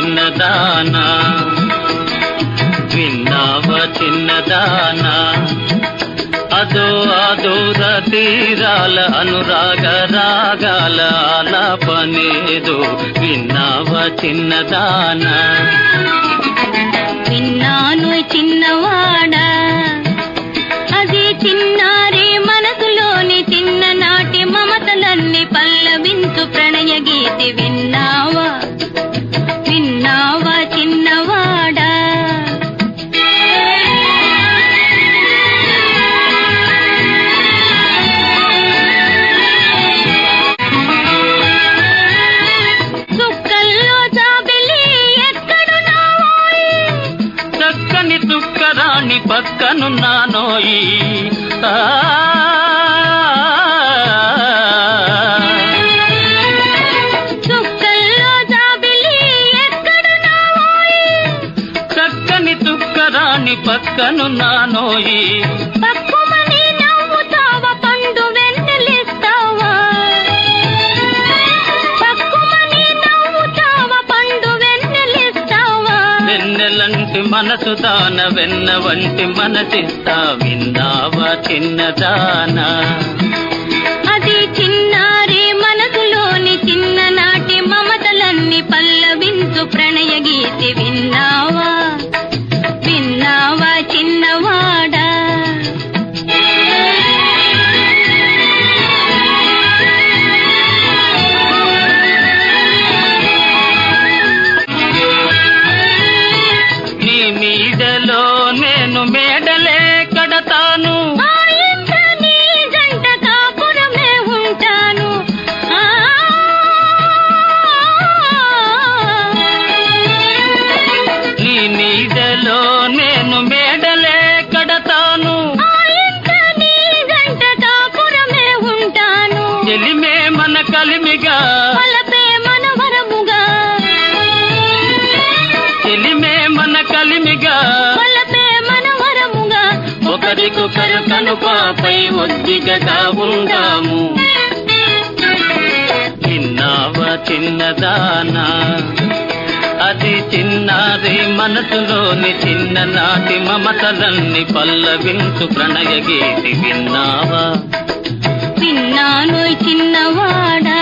చిన్నదానా? విన్నావా చిన్నదానా? అదో అదూర తీరాల అనురాగ రాగాల ఆలాపనేదో విన్నావా చిన్నదానా? విన్నాను చిన్నవాడా. అది చిన్నారి మనసులోని చిన్ననాటి మమతలన్నీ పల్లవింతు ప్రణయ గీతి విన్నావా? పక్కనున్నానోయి ఆ. చక్కని చుక్కరాణి పక్కనున్నానోయి పక్కుమని వెన్నెలంటి మనసు దాన వెన్న వంటి మనసిస్తా విన్నావా చిన్నదానా మన కలిమిగా. వలపే మనవరముగా. చెలిమే మన కలిమిగా. వలపే మనవరముగా. ఒకరికొకరు కనుపాపై ఒద్దిగగా ఉందాము. చిన్నావా చిన్నదానా అది చిన్నారి మనసులోని చిన్ననాటి మమతలన్నీ పల్లవించు ప్రణయ గీతి విన్నావా? నానోయ్ చిన్నవాడా?